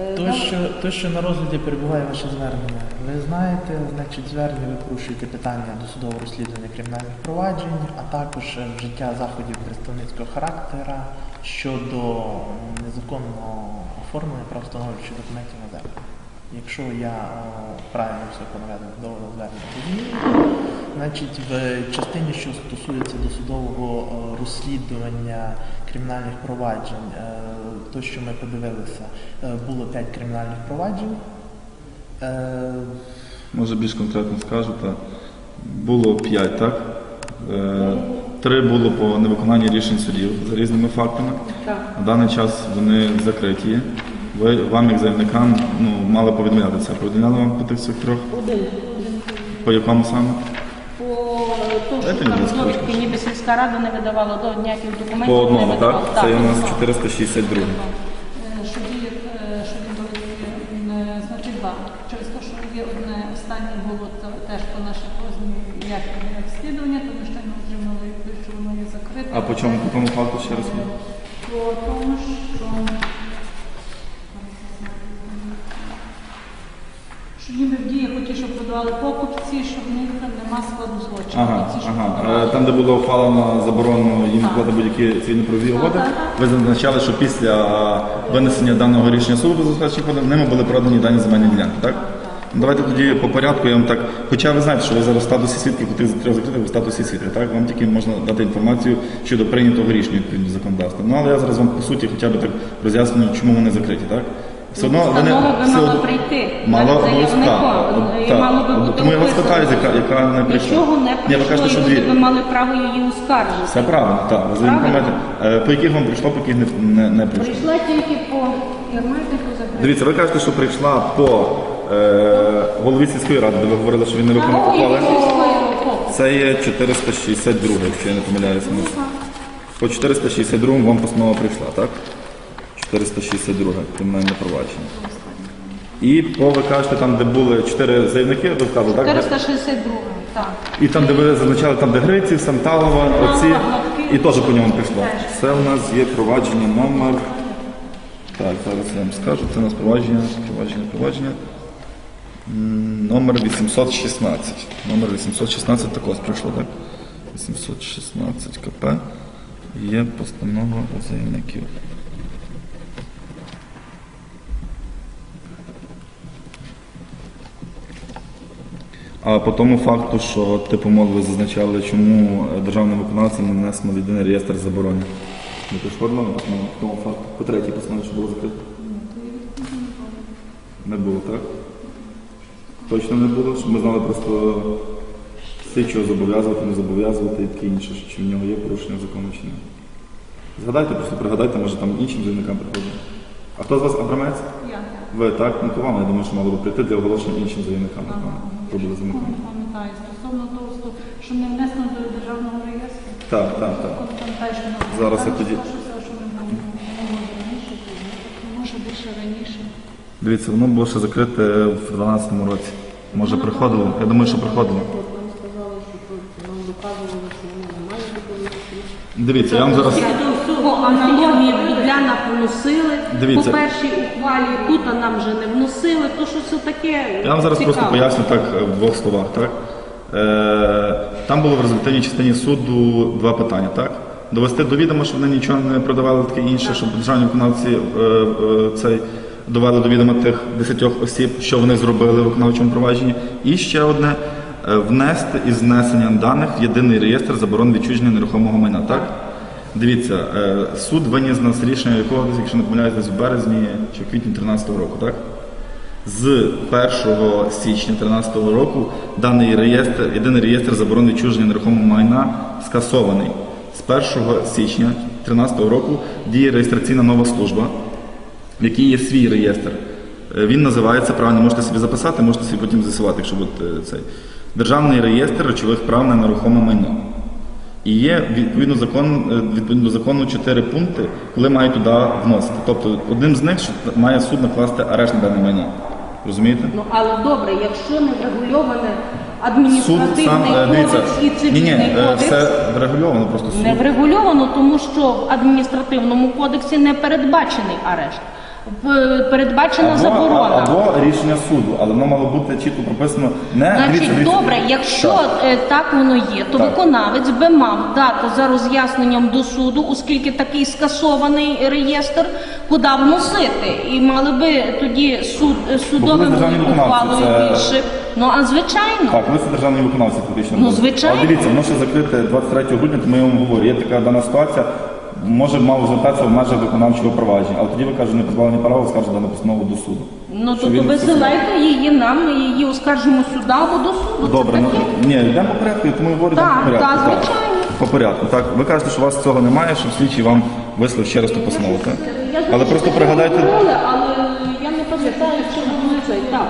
Е, То, що, то, що на розгляді перебуває ваше звернення, ви знаєте, значить, звернення ви порушуєте питання досудового розслідування кримінальних проваджень, а також вжиття заходів представницького характера щодо незаконного оформлення правостановчих документів на землю. Якщо я е, правильно все понаведено до звернення значить в частині, що стосується досудового е, розслідування кримінальних проваджень, е, то, що ми подивилися, е, було 5 кримінальних проваджень. Може більш конкретно скажу, та було п'ять, так? Три було по невиконанні рішень судів за різними фактами. Так. На даний час вони закриті. Ви вам, як заявникам, ну, мали повідомляти це. Повідомляли вам по тих цих трьох? Один. По якому саме? Дайте мені довідки ніби сільська рада не видавала до ніяких документів. По одному, не так? Це у нас 462. Е, Що є, е, що є довідки, е, значить два. Через те, що є одне останнє було теж по просьбі як розслідування, тому що ми отримали що воно є закрите. А по чому по тому факту ще раз? По тому, що що ніби в діях оті, що продавали покупці, що в них там нема складу злочину. Ага, Ці, ага. Е, Там, де було ухвалено заборону їм вкладати будь-які цивільно-правові угоди, так, ви зазначали, що після винесення даного рішення суду до захищених ними були продані дані земельні ділянки, так? Ну, Давайте тоді по порядку я вам так. Хоча ви знаєте, що ви зараз в статусі свідків, коли з трьох закритих, ви в статусі свідків, так? Вам тільки можна дати інформацію щодо прийнятого рішення відповідно законодавства. Ну але я зараз вам по суті хоча б так роз'яснюю, чому вони закриті, так? Все одно вони Постанова все мала одно- прийти. Мало Навіть заявником. Так, І так. мало би бути Тому я вас описано. питаю, яка, яка не прийшла. Нічого не Ні, ви прийшло, кажете, що і дві. би мали право її оскаржити. Все правильно, так. Ви пам'ятаєте. Е, По яких вам прийшло, по яких не, не, не прийшло. Прийшла тільки по Ярмальнику закрити. Дивіться, ви кажете, що прийшла по е, голові сільської ради, де ви говорили, що він не виконав ухвали. Це є 462, якщо я не помиляюся. По 462 вам постанова прийшла, так? 462 кримінальне провадження. І по ви кажете, там, де були чотири заявники, ви вказали, так? 462, так. І там, де ви зазначали, там, де Гриців, Санталова, оці, і теж по ньому прийшло. Це у нас є провадження номер. Так, зараз я вам скажу. Це у нас провадження, провадження, провадження. М, Номер 816. Номер 816 також прийшло, так? 816 КП. Є постанова у заявників. А по тому факту, що типу мов ви зазначали, чому е, державним виконавцям не внесено в єдиний реєстр заборонень. Не до мене по тому факту. По третій постанові, що було закрито. Не було, так? Точно не було, щоб ми знали просто слідчого зобов'язувати, не зобов'язувати і таке інше, чи в нього є порушення закону чи ні. Згадайте, просто пригадайте, може там іншим заявникам приходить. А хто з вас Абрамець? Я Ви так? Ну то вам, я думаю, що мало би прийти для оголошення іншим заявникам, напевно. Хто буде заявником. не пам'ятаю. Стосовно того, що- що не внесено до державного реєстру. Так, так, так. Ми Зараз я тоді- все, що ми не може раніше, то може більше раніше. Дивіться, воно було ще закрите в 12-му році. Може приходило? Я думаю, що приходило. Дивіться, я вам зараз. До всього аналогії Підляна поносили. Дивіться. По першій ухвалі тут а нам вже не вносили, то що все таке Я вам зараз цікаво. просто поясню так в двох словах. Так? Е, там було в результативній частині суду два питання. Так? Довести до відома, що вони нічого не продавали таке інше, щоб державні виконавці е, е, цей, довели до відома тих десятьох осіб, що вони зробили в виконавчому провадженні. І ще одне е, внести із внесенням даних в єдиний реєстр заборон відчуження нерухомого майна. Так? Дивіться, е, суд виніс нас рішення якого, якщо не помиляюсь, в березні чи квітні 2013 року, так? З 1 січня 2013 року даний реєстр, єдиний реєстр заборони відчуження нерухомого майна скасований. З 1 січня 2013 року діє реєстраційна нова служба, в якій є свій реєстр. Е, Він називається, правильно можете собі записати, можете собі потім з'ясувати, якщо будете цей. Державний реєстр речових прав на нерухоме майно. І є відповідно закон, е, відповідно до закону чотири пункти, коли мають туди вносити. Тобто одним з них що має суд накласти арешт на дане майно. Розумієте? Ну але добре, якщо не врегульоване Суд адміністративний сам е, дивіться. кодекс і Ні, ні, цивільний е, кодекс. все врегульовано, просто суд. Не врегульовано, тому що в адміністративному кодексі не передбачений арешт. Передбачена заборона. або рішення суду, але воно мало бути чітко прописано не Значить, дивіться, дивіться. добре, якщо Так. е, так воно є, то Так. виконавець би мав дати за роз'ясненням до суду, оскільки такий скасований реєстр, куди вносити. І мали би тоді суд е, судовим державні виконавці, ухвалою це- більше. Ну а звичайно. Так, ви це державний виконавці фактично. Ну, звичайно. Але дивіться, воно ще закрите 23 грудня, тому я вам говорю, є така дана ситуація, може мав звертатися в межах виконавчого провадження, але тоді ви кажете, не позбавлені права, скажете дану постанову до суду. Ну Що то, він скасував. висилайте її нам, ми її оскаржимо сюди або до суду. Добре, Це ну таке. ні, йдемо по порядку, я тому і говорю, йдемо Так, по порядку. так, звичайно. По порядку. Так, ви кажете, що у вас цього немає, що слідчий вам вислав ще раз ту постанову, так? Я Але просто пригадайте, це але я не пам'ятаю, що було цей. Так.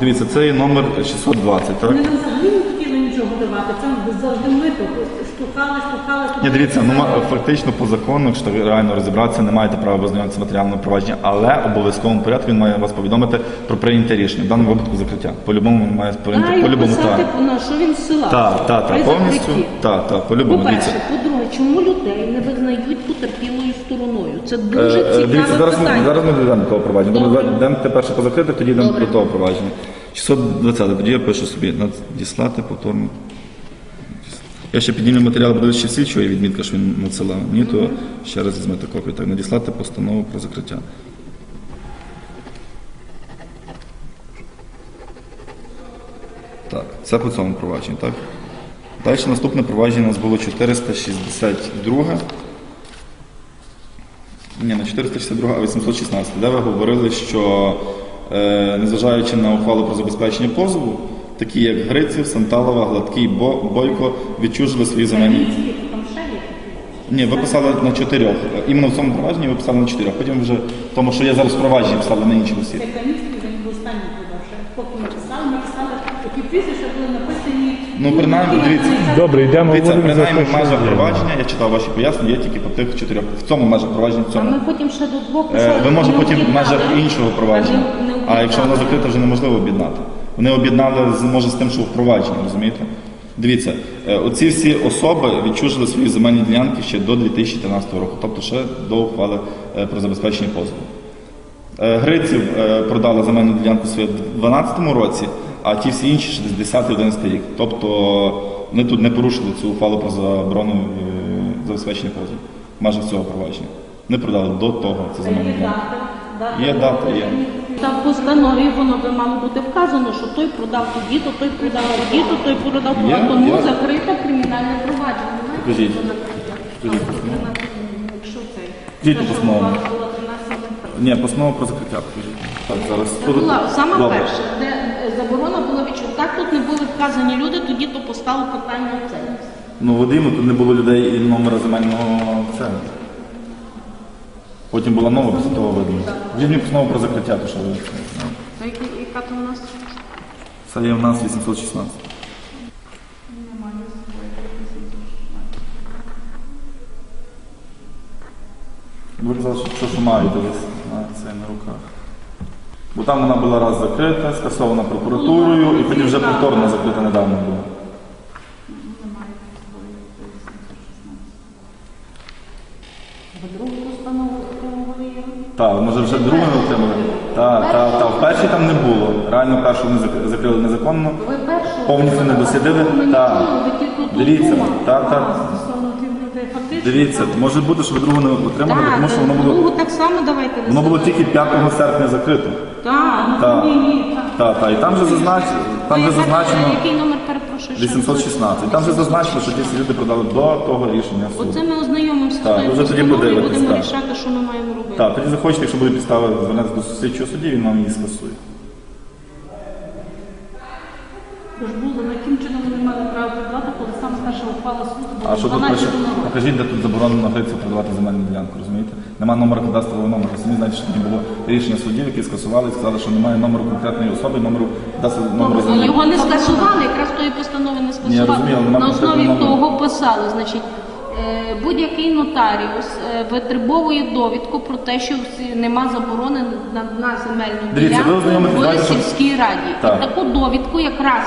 дивіться, це є номер 620, так? Взагалі хотіли. Це завжди мито. Штукали, штукали. Ні, дивіться, ну ма- фактично по закону, якщо реально розібратися, не маєте права ознайомитися з провадженням, але в обов'язковому порядку він має вас повідомити про прийняте рішення. В даному випадку закриття. По-любому він має прийняти Маю по-любому писати, так. на що він села. Так, так, так, повністю. Так, так, по-любому. По-перше, Дивіться. по-друге, чому людей не визнають потерпілою стороною? Це Е, дуже е, цікаве Дивіться, зараз ми, питання. зараз ми дійдемо до того провадження. Добре, Добре. йдемо перше по закритих, тоді йдемо Добре. до того провадження. 620, тоді я пишу собі надіслати повторно. Я ще піднімлю матеріал буде ще слідчого і відмітка, що він надсилав. Ні, то ще раз візьмете копію. Так, надіслати постанову про закриття. Так, це по цьому провадженню, так? Далі наступне провадження у нас було 462. Ні, не 462, а 816, де ви говорили, що незважаючи на ухвалу про забезпечення позову, такі як Гриців, Санталова, Гладкий, Бо, Бойко відчужили свої земельні. Ні, ви писали на чотирьох. Іменно в цьому провадженні ви писали на чотирьох. Потім вже, тому що я зараз в провадженні писали на інші осіб. Це каністки, він був останній продавши. Поки ми писали, ми писали, які прізвища були написані. Ну, принаймні, дивіться. Добре, йдемо Дивіться, говоримо за принаймні те, в межах є. провадження, я читав ваші пояснення, є тільки по тих чотирьох. В цьому межах провадження, в А цьому. ми потім ще до двох Е, писали, Ви може потім в межах іншого провадження. Не А якщо воно об'єднали. закрите, вже неможливо об'єднати. Вони об'єднали може з тим, що в провадженні, розумієте? Дивіться, е, оці всі особи відчужили свої земельні ділянки ще до 2013 року, тобто ще до ухвали е, про забезпечення позову. Е, Гриців продали земельну ділянку свою в 2012 році, а ті всі інші ще десь 10-11 рік. Тобто вони тут не порушили цю ухвалу про заборону забезпечення позову в межах цього провадження. Не продали до того це земельні ділянки. Є дата, є. Та в постанові воно би мало бути вказано, що той продав тоді, то той продав тоді, то той продав тоді, Є, тому є. закрите кримінальне провадження. Знаєте, Скажіть. що? Скажіть Якщо це. Скажіть Те, що постанову. у вас було 13 років. Ні, постанова про закриття. покажіть. Так, зараз. Це була саме Добре. перша, де е, заборона була відчута. Так тут не були вказані люди, тоді то поставив питання це. Ну, Вадиму, тут не було людей і номера земельного центру. Потім була нова після того видно. Вже мені постанова про закриття, то що ви. А яка- то у нас? Це є в нас 816. Ви казали, що все, що маєте десь на це на руках. Бо там вона була раз закрита, скасована прокуратурою, і потім вже повторно закрита недавно була. В другу постанову отримували її. Так, може вже другу не отримали? Так, так, так. В першій там не було. Реально першу зак- закрили незаконно. Ви першу Повністю не дослідили? Так. Дивіться, так, так. Дивіться, може бути, що ви другу не отримали, Так, тому що воно було, так само давайте. воно було тільки 5 серпня закрито. Так. Так, Ні, ні, так. так, так. І там вже зазначено, там вже зазначено Який номер перепрошую? 816. Там вже зазначено, що ті всі люди продали до того рішення суду. Оце ми ознайомимося Так, з тою ви вже тоді постановою, і будемо так. рішати, що ми маємо робити. Так, тоді захочете, якщо буде підстава звернутися до слідчого судді, він вам її скасує. А що тут пише? Покажіть, де тут заборонено Грицю продавати земельну ділянку, розумієте? Нема номера кадастрового номера. Ви самі знаєте, що не було рішення судів, які скасували і сказали, що немає номеру конкретної особи, номеру кадастрового номеру землі. його не скасували, якраз тої постанови не скасували. розумію, але нема На основі конкретного номеру. того писали, значить, е, будь-який нотаріус е, витребовує довідку про те, що всі- нема заборони на, на земельну Дивіться, ви ділянку ознайомитесь, в що- сільській раді. Так. І таку довідку, якраз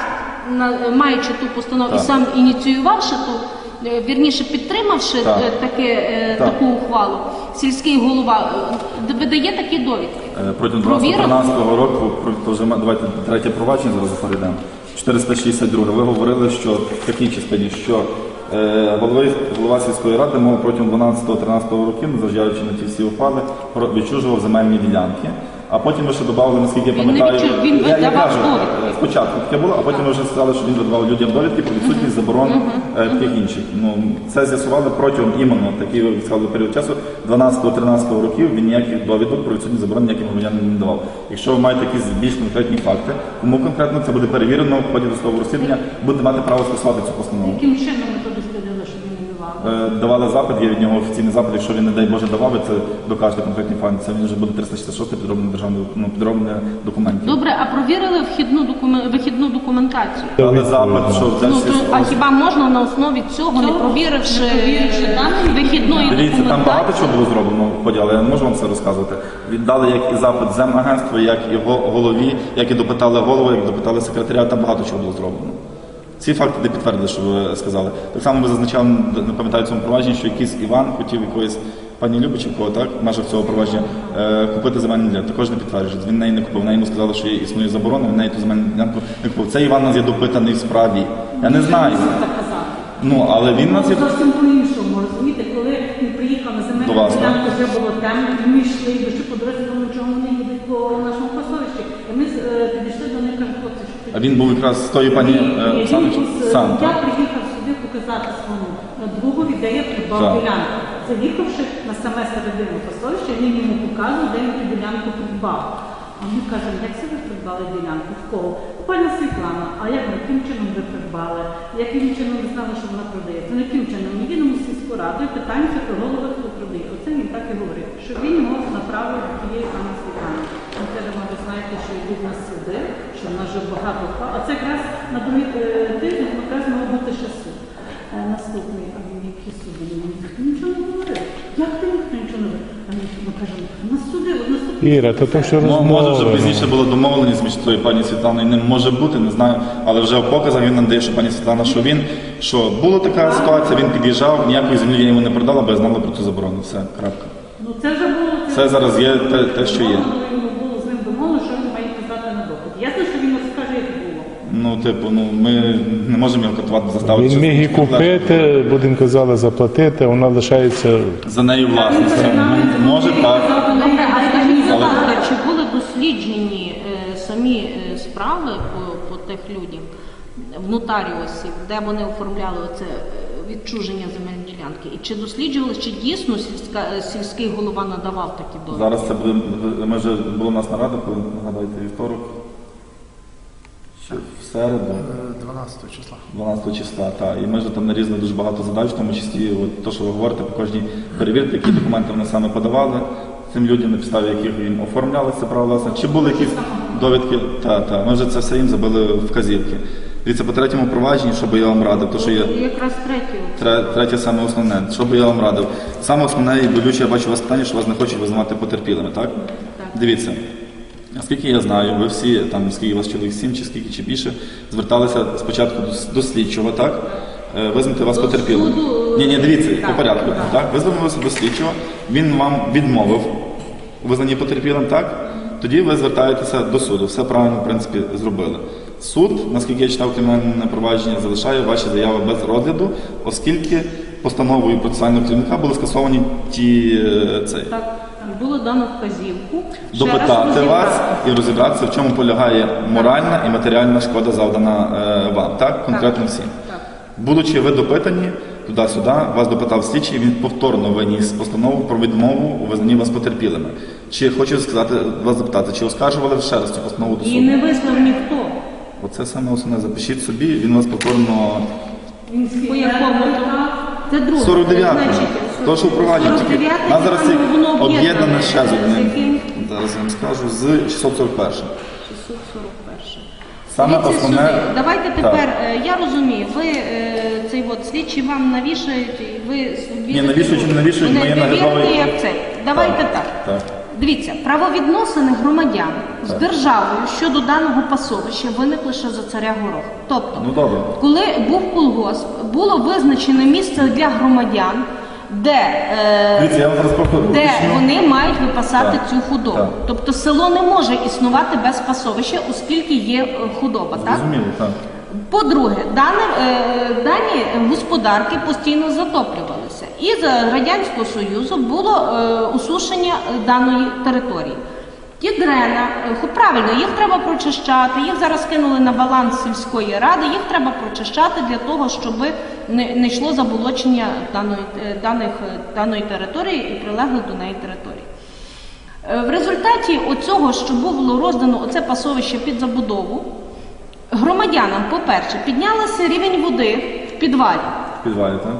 на- маючи ту постанову і сам ініціювавши ту, вірніше підтримавши Так. е, таке, е, Так. таку ухвалу, сільський голова е, видає такі довідки. Е, Протягом Провірив? 2013 року, давайте третє провадження зараз перейдемо. 462. Ви говорили, що в такій частині, що е, голови, голова сільської ради мов протягом 12-13 років, незважаючи на ті всі ухвали, про- відчужував земельні ділянки. А потім ви ще додали, наскільки я Він не пам'ятаю, відчув, він я, я видавав кажу, довідки. е, спочатку таке було, а потім ви вже сказали, що він видавав людям довідки про відсутність заборон е, таких інших. Ну це з'ясували протягом іменно такий ви сказали період часу 12-13 років. Він ніяких довідок про відсутність заборон ніяким громадянам не давав. Якщо ви маєте якісь більш конкретні факти, кому конкретно це буде перевірено в ході досудового розслідування, будете мати право скасувати цю постанову. Яким чином Давали запит, є від нього офіційний запит. Якщо він, не дай Боже, давав, ви це докажете конкретні факти. Це він вже буде 366 підробне державне ну, підробне документів. Добре, а провірили вхідну докумен... вихідну документацію? Дали запит, що це Ну то а хіба можна на основі цього, не Цього? провіривши, Не провіривши е, дані? вихідної Дивіться, там багато чого було зроблено в ході, але я не можу вам все розказувати. Віддали як і запит земагентства, як і голові, як і допитали голову, як допитали секретаря, там багато чого було зроблено. Ці факти не підтвердили, що ви сказали. Так само ви зазначали, не пам'ятаю в цьому провадженні, що якийсь Іван хотів якоїсь пані Любичівкова, так, в межах цього провадження, е, купити земельну ділянку. Також не підтверджують. Він неї не купив. Вона йому сказала, що є- існує заборона, він неї ту земельну ділянку не купив. Це Іван нас є допитаний в справі. Я не знаю. Ну, але він нас є. Зовсім по-іншому, розумієте, коли він приїхав на До земельну вас, ділянку, вже було темно, і ми йшли, і ще по дорозі він був якраз з тої пані Ні, е, сам. Я так? приїхав сюди показати своєму де я придбав Так. ділянку. Заїхавши на саме середину пасовища, він йому показував, де він ту ділянку придбав. А ми кажемо, як це ви придбали ділянку? В кого? «У Пані Світлана, а як ви, яким чином ви придбали? Яким чином ви знали, що вона продається? Ну яким чином? Ми їдемо в сільську раду і питаємося про голови, хто продає. Оце він так і говорив, що він його направив до тієї пані Світлани. Він ви знаєте, що йдуть на суди, що в нас вже багато впав. А це якраз на другий е, тиждень якраз мав бути ще суд. Е, Наступний, а він які суди? Ніхто нічого не говорив. Як ти ніхто нічого не говорив? А ми кажемо, на суди, от наступний. Іра, то то що Мо- Може, вже пізніше була домовленість між тою пані Світланою. Не може бути, не знаю. Але вже в показах він нам дає, що пані Світлана, що він що була така ситуація, він під'їжджав, ніякої землі я йому не продала, бо я знала про цю заборону. Все, крапка. Ну це вже було. Це зараз є те, те, що є. Йому було з ним домовлено, що він має казати на допит. Ясно, що він скаже, як було. Ну, типу, ну ми не можемо його катувати заставити. Він міг і купити, будемо казали, заплатити, вона лишається. за нею власність. Ну, Може так. Добре, а скажіть, будь ласка, чи були досліджені е, самі е, справи по, по тих людях в нотаріусів, де вони оформляли це відчуження земельної ділянки? І чи досліджували, чи дійсно сільська, е, сільський голова надавав такі довідки? Зараз це буде. Ми вже було у нас нарада, коли нагадайте вівторок. В середу. Е, 12 числа. 12 числа, та і ми вже там нарізали дуже багато задач, в тому числі от то, що ви говорите, по кожній перевірці, які документи вони саме подавали цим людям, на підставі яких їм оформляли це право власне. Чи були якісь довідки? Та, та. Ми вже це все їм забили вказівки. Дивіться, по третьому провадженні, що би я вам радив, то що є Якраз третє. третє саме основне, що би я вам радив. Саме основне і болюче, я бачу у вас питання, що вас не хочуть визнавати потерпілими, так? Дивіться. Наскільки я знаю, ви всі, там скільки у вас чоловік сім чи скільки чи більше, зверталися спочатку до, до слідчого, так? Е, Визнати вас потерпілим. Ні, ні, дивіться, по порядку. так. Так? Ви звернулися до слідчого, він вам відмовив у визнанні потерпілим, так? Тоді ви звертаєтеся до суду. Все правильно, в принципі, зробили. Суд, наскільки я читав кримінальне провадження, залишає ваші заяви без розгляду, оскільки постановою процесуального керівника були скасовані ті е, цей. Так, було дано вказівку. ще раз допитати вас і розібратися, в чому полягає моральна і матеріальна шкода завдана е, вам, так? Конкретно всім. Так. Будучи ви допитані туди-сюди, вас допитав слідчий, він повторно виніс постанову про відмову у визнанні вас потерпілими. Чи хочу сказати вас запитати, чи оскаржували ще раз цю постанову до І не визнав ніхто. Оце саме основне. Запишіть собі, він вас повторно Він По якому? Це друге. 49 Значить, То, що впровадження тільки 49-й, нас зараз їх воно об'єднане ще з одним. Зараз я вам скажу з 641. 641. Саме Дивіться основне. Давайте Так. тепер, е, я розумію, ви е, цей от слідчі вам навішають, і ви Ні, навішують чи не навішують, ми є наглядовий-. Давайте так. Так. Дивіться, правовідносини громадян з державою щодо даного пасовища виникли ще за царя горох. Тобто, Ну добре. коли був колгосп, було визначене місце для громадян, де, е, Дивіться, я вам зараз де уточню. вони мають випасати Так, цю худобу. так. Тобто село не може існувати без пасовища, оскільки є е, худоба. Так? Зрозуміло, так. По-друге, дане, е, дані господарки постійно затоплювалися. І за Радянського Союзу було усушення е, даної території. Ті дрена, е, правильно, їх треба прочищати, їх зараз кинули на баланс сільської ради, їх треба прочищати для того, щоб не, йшло заболочення даної, даних, даної території і прилеглих до неї території. В результаті оцього, що було роздано оце пасовище під забудову, громадянам, по-перше, піднялося рівень води в підвалі. В підвалі, так?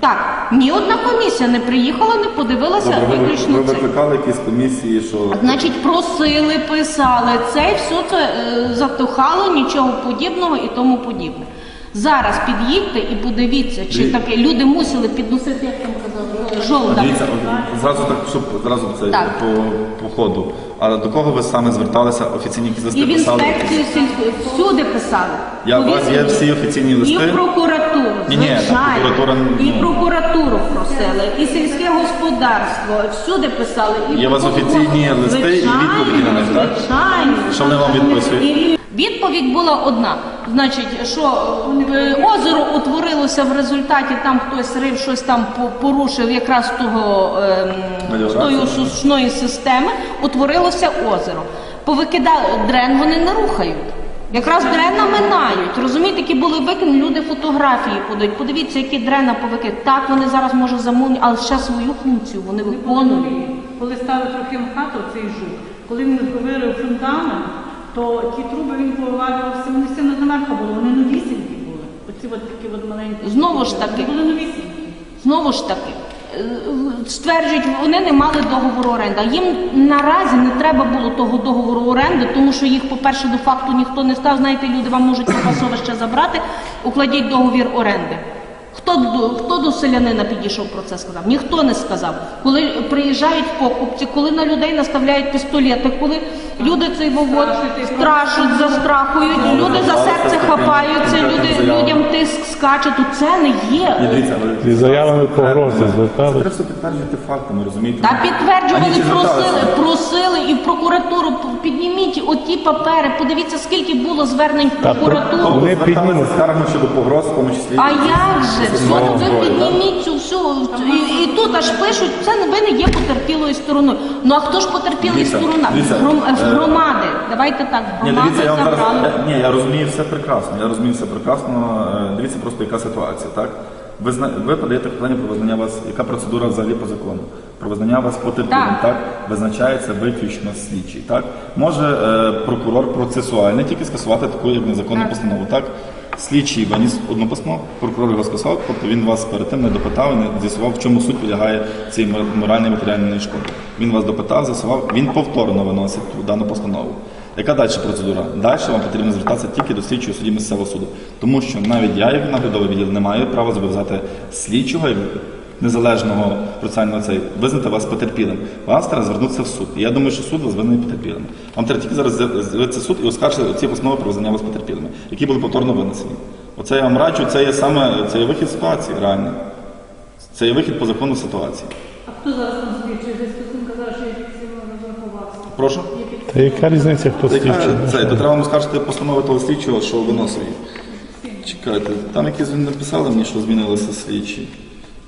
Так, ні одна комісія не приїхала, не подивилася Добре, ви, виключно ви це. викликали якісь комісії, що Значить, просили, писали, це все це е, затухало, нічого подібного і тому подібне. Зараз під'їдьте і подивіться, чи Диві- таке люди мусили підносити, як там казали. Дивіться, зразу так, щоб зразу це Так. по, по ходу. А до кого ви саме зверталися? Офіційні якісь листи І в писали? інспекцію сільської всюди писали. Я, у вас є Повірте всі офіційні І листи? в прокуратуру, Ні-ні, там звичайно. прокуратура, ну- І прокуратуру просили, і сільське господарство, всюди писали. І Є у вас офіційні листи і відповіді на них, так? Звичайно. Що вони вам відписують? І Відповідь була одна. Значить, що е, озеро утворилося в результаті, там хтось рив, щось там по- порушив якраз того ем, Меліорацію. тої сушної системи, утворилося озеро. Повикидали дрен вони не рухають. Якраз дрена минають. Розумієте, які були викидані, люди фотографії подають. Подивіться, які дрена повикидають. Так, вони зараз може замовні, але ще свою функцію вони виконують. Коли ставив трохи МХАТу, цей жук, коли він вирив фундамент, то ті труби він повалювався, вони на наверху були, вони новісінькі були. Оці от такі от маленькі. Знову ж таки. Вони були новісінькі. Знову ж таки, стверджують, вони не мали договору оренди. Їм наразі не треба було того договору оренди, тому що їх, по-перше, до факту ніхто не став. Знаєте, люди вам можуть пасовище забрати, укладіть договір оренди. Хто до, хто до селянина підійшов про це сказав? Ніхто не сказав. Коли приїжджають покупці, коли на людей наставляють пістолети, коли люди цей вовод страшуть, застрахують, люди за серце хапаються, люди, людям тиск скаче, то це не є. Зі заявами погрози Це треба все підтверджувати фактами, розумієте? Та підтверджували, просили, просили і в прокуратуру підніміть оті папери. Подивіться, скільки було звернень в прокуратуру. Вони зверталися скаргами щодо погроз, в тому числі. А як же? Так? підніміть цю всю і, і тут аж пишуть, це ви не є потерпілою стороною. Ну а хто ж Дивіться, сторона? дивіться, Гром- е, громади. Давайте так, Ні, громади дивіться, я вам зараз. забрали. я- Ні, я розумію все прекрасно. Я розумію все прекрасно. Е, Дивіться просто, яка ситуація, так? Ви, зна... ви подаєте питання про визнання вас, яка процедура взагалі по закону? Про визнання вас потерпілим, Так. так. Визначається виключно слідчий, так? Може е, прокурор процесуальний тільки скасувати таку як незаконну постанову, так? Слідчий виніс одну постанову, прокурор його скасував, тобто він вас перед тим не допитав, не з'ясував, в чому суть полягає цієї мор- моральної матеріальної шкоди. Він вас допитав, з'ясував, він повторно виносить дану постанову. Яка далі процедура? Далі вам потрібно звертатися тільки до слідчого судді місцевого суду. Тому що навіть я, як наглядовий відділ, не маю права зобов'язати слідчого незалежного процесуального цей визнати вас потерпілим. Вас треба звернутися в суд. І я думаю, що суд вас визнає потерпілим. Вам треба тільки зараз з'явитися в суд і оскаржити ці постанови про визнання вас потерпілими, які були повторно винесені. Оце я вам раджу, це є саме це є вихід з ситуації реальний. Це є вихід по закону ситуації. А хто зараз там слідчий? Десь він казав, що я підсилено розрахувався. Прошу. Та яка різниця, хто слідчий? Це, то треба вам оскаржити постанови того слідчого, що виносив її. Чекайте, там якісь написали мені, що змінилися слідчі.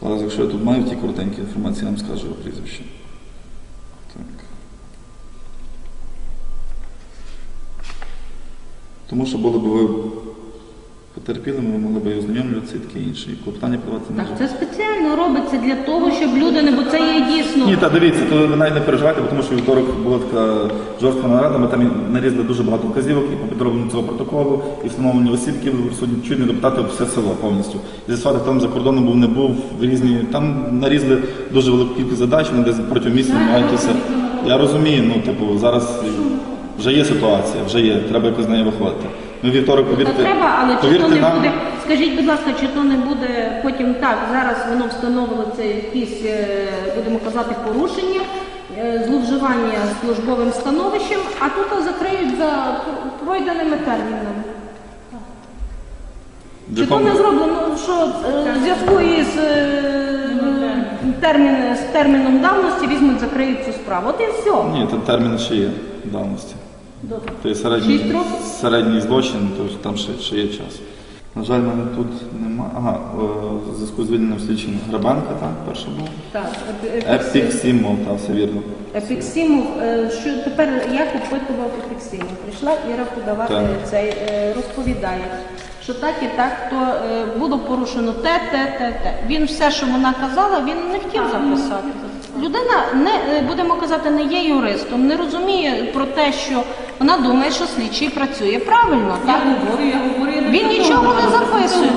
Зараз, якщо я тут маю ті коротенькі інформації, я вам скажу його прізвище. Так. Тому що були б ви потерпілими, ви могли б і ознайомлюватися і таке інше. І клопотання подавати не Так, це спеціально робиться для того, щоб люди не бо це є дійсно. Ні, та дивіться, то ви навіть не переживайте, бо тому що вівторок була така жорстка нарада, ми там нарізали дуже багато вказівок і по підробленню цього протоколу, і встановлення осіб, які були присутні, чуть не допитати все село повністю. І з'ясувати, хто там за кордоном був, не був, в різні, там нарізали дуже велику кількість задач, вони десь протягом місяця намагаються. Я розумію, ну, типу, зараз вже є ситуація, вже є, треба якось з неї виходити. Ми вівторок, повірте, Та треба, але чи то повірте не нам, буде скажіть, будь ласка, чи то не буде потім так, зараз воно встановило це якісь, е, будемо казати, порушення, е, зловживання службовим становищем, а тут закриють за пройденими термінами. В Чи то якому- не зроблено, що е, в зв'язку із е, термін, з терміном давності візьмуть, закриють цю справу. От і все. Ні, там термін ще є давності. Добре. То середній, Шість років? середній злочин, то там ще, ще є час. На жаль, мене тут немає. Ага, е, в зв'язку з звільненням слідчим Грабенка, так, перше було. Так, Епік Сімов, так, все вірно. Епіксимов, е, що тепер як опитував Епіксимов. Прийшла Іра подавати Так. цей, е, розповідає, що так і так, то е, було порушено те, те, те, те. Він все, що вона казала, він не хотів записати. Людина не е, будемо казати, не є юристом, не розуміє про те, що вона думає, що слідчий працює правильно. Я Так? говорю, я говорю, я Він нічого не записує.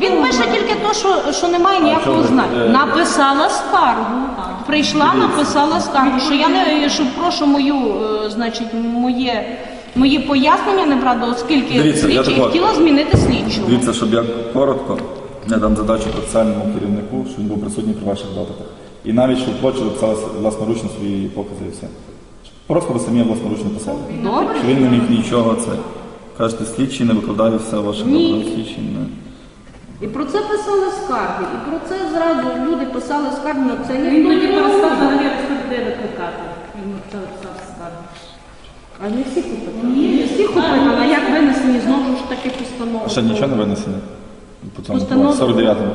Він пише тільки те, що, що немає ніякого знання. Написала скаргу. Прийшла, написала скаргу, що я не що прошу мою, е, значить, моє. Мої пояснення не брати, оскільки Дивіться, я слідчий такого- хотіла змінити слідчу. Дивіться, щоб я коротко, я дам задачу процесуальному керівнику, що він був присутній при ваших допитах. І навіть, щоб плотчі записали власноручно свої покази і все. Просто ви самі власноручно писали. Добре. Що він не міг нічого це. Кажете, слідчий не викладає все ваше Ні. добре, слідчий не. І про це писали скарги. І про це зразу люди писали скарги на це Він ніхто тоді не перестав розказав. взагалі розповідати викликати. Він це писав скаргу. А не всіх опитали. Не всіх опитали, а як винесені знову ж таки постанови. А ще нічого не винесено? По цьому Постанова- 49-му.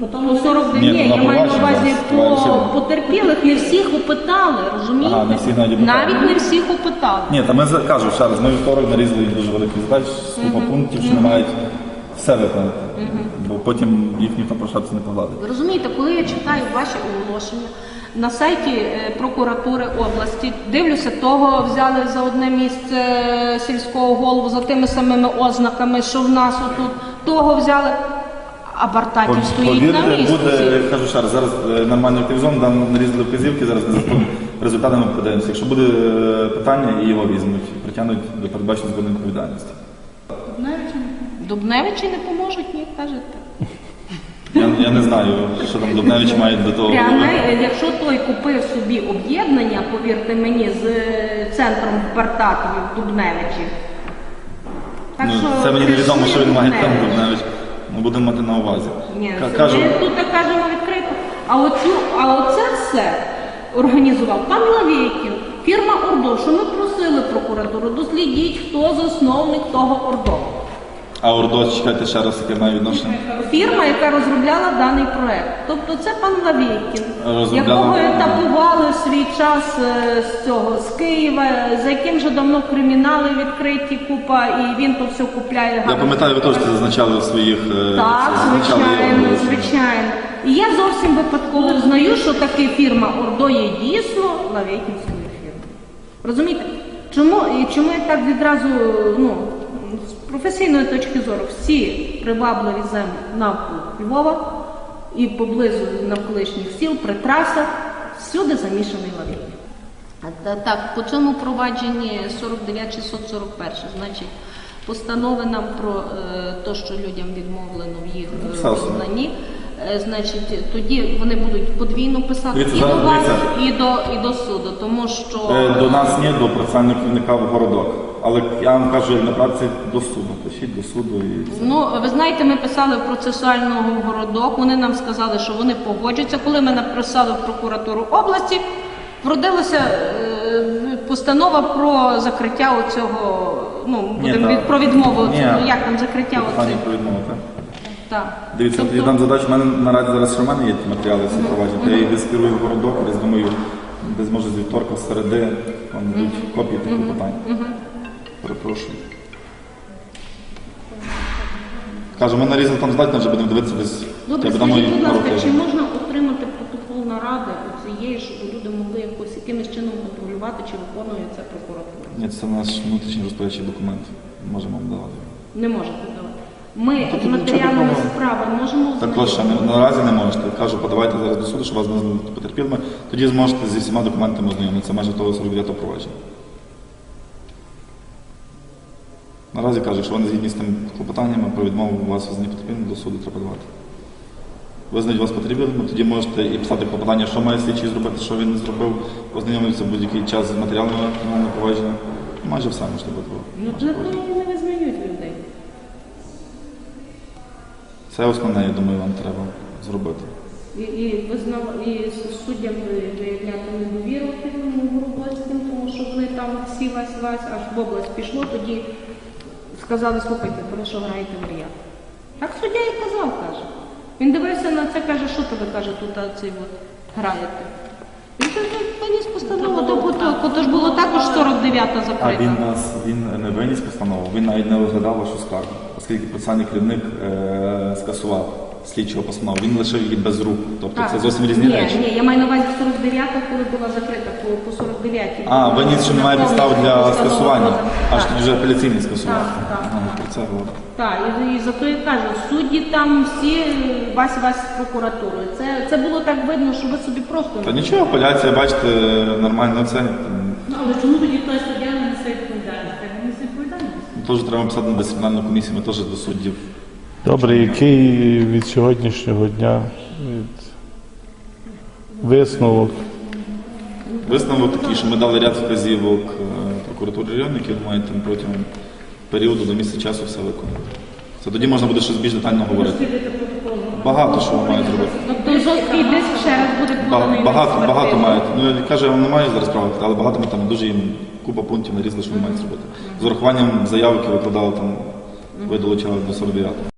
По 49 Ні, ні, на я маю на увазі по потерпілих не всіх опитали, розумієте? Ага, не всіх навіть опитали. Навіть не всіх опитали. Ні, та ми за- кажу ще раз, ми вівторок нарізали їм дуже великий задач, купа пунктів, що не мають все виконати. Бо потім їх ніхто прошатися не погладить. Ви розумієте, коли я читаю ваші оголошення на сайті е, прокуратури області, дивлюся, того взяли за одне місце е, сільського голову за тими самими ознаками, що в нас отут, того взяли, а Бартаків стоїть на Повірте, місці. буде, кажу ще раз, зараз е, нормально активізовано, там нарізали вказівки, зараз ми за результатами подивимося. Якщо буде е, питання, і його візьмуть, притягнуть до передбаченої законної відповідальності. Навіть Дубневичі не поможуть, ні, кажете. Я, я не знаю, що там Дубневич має до того. Пряме, е, якщо той купив собі об'єднання, повірте мені, з е, центром Бартакові в Дубневичі. Так Ну, що це мені невідомо, що він має там Дубневич. Дубневич. Ми будемо мати на увазі. Ні, Ка- це кажу, ми тут так кажемо відкрито. А оцю, а оце все організував пан Лавєкін, фірма Ордо, що ми просили прокуратуру, дослідіть, хто засновник того Ордо. А Ордос, чекайте ще раз, яке має відношення. Фірма, яка розробляла даний проект. Тобто це пан Лавєкін, якого етапували в свій час е, з цього з Києва, за яким вже давно кримінали відкриті купа, і він то все купляє. Я пам'ятаю, ви теж це зазначали в своїх е, Так, звичайно, звичайно. І я зовсім випадково знаю, що таки фірма Ордо є дійсно Лавєкінською фірмою. Розумієте? Чому, і чому я так відразу, ну, з професійної точки зору, всі привабливі землі навколо Львова і поблизу навколишніх сіл, при трасах, всюди замішаний Лавєкін. Так, по цьому провадженні 49 641, значить, постанови нам про е, те, що людям відмовлено в їх е, визнанні. Е, Значить, тоді вони будуть подвійно писати і до вас, і до, і до суду, тому що Е, До нас ні, до керівника в городок. Але я вам кажу, як на праці до суду. Пишіть до суду і все. Ну, ви знаєте, ми писали в процесуального городок, вони нам сказали, що вони погоджуються. Коли ми написали в прокуратуру області, вродилася е, постанова про закриття оцього, ну, Ні, будемо та- від, про відмову, Ні. ну, як там закриття Питання оцих. про відмову, так? Так. Дивіться, Тобто- я дам задачу, в мене наразі зараз що мене є ті матеріали всі провадження. Я їх дискерую в городок, десь думаю, десь може з вівторка, з середи, вам дадуть копії таких питань. Перепрошую. Кажу, ми нарізали там здатні, вже будемо дивитися десь. Добре, скажіть, будь ласка, чи можна отримати протокол наради цієї, щоб люди могли якось якимось чином контролювати, чи виконує це прокуратура? Ні, це наш внутрішній розпорядчий документ. Можемо вам давати. Не можете давати. Ми з нічого такого. справи можемо Також ще не, наразі не можете. Кажу, подавайте зараз до суду, щоб вас не потерпілими. Тоді зможете зі всіма документами ознайомитися майже того 49 провадження. Наразі кажу, якщо ви не згідні з тим клопотаннями про відмову вас визнані потрібним, до суду треба подавати. Визнають вас потрібним, тоді можете і писати клопотання, що має слідчий зробити, що він не зробив, ознайомитися будь-який час з матеріалами кримінального провадження. Майже все можете бути. Ну, для не визнають людей. Це основне, я думаю, вам треба зробити. І, і, визнав, і суддям виявляти недовіру тим Горобоцьким, тому що вони там всі весь весь аж в область пішло, тоді сказали, слухайте, ви що граєте в ріяк? Так суддя і казав, каже. Він дивився на це, каже, що то ви каже, тут оцей цей от, граєте. Він каже, виніс постанову до потоку, то ж було також 49-та А закрита. він нас він не виніс постанову, він навіть не розглядав вашу скаргу, оскільки процесуальний керівник е, скасував слідчого постанову. Він лишив її без рук. Тобто це зовсім різні ні, речі. Ні, я маю на увазі 49-та, коли була закрита, по, по 49-й. А, виніс, що немає підстав для скасування. Аж Так. тоді вже апеляційний скасував. Так, так, Ага, так. про це говорить. Так, і, і зато я кажу, судді там всі вась вась з прокуратурою. Це, це було так видно, що ви собі просто Та нічого, апеляція, бачите, нормально оцінить. Ну, але чому тоді той суддя не несе відповідальність? Треба несе відповідальність. Теж треба писати на дисциплінарну комісію, ми теж до суддів. Добре, який від сьогоднішнього дня від висновок? Висновок такий, що ми дали ряд вказівок е, прокуратурі району, які мають там протягом періоду до місяця часу все виконати. Це тоді можна буде щось більш детально говорити. Багато що мають зробити. Тобто жорсткий диск ще раз буде поданий. Багато, багато мають. Ну я кажу, я вам не маю зараз права, але багато ми там дуже їм купа пунктів нарізали, що вони мають зробити. З урахуванням заяв, які викладали там, ви долучали до 49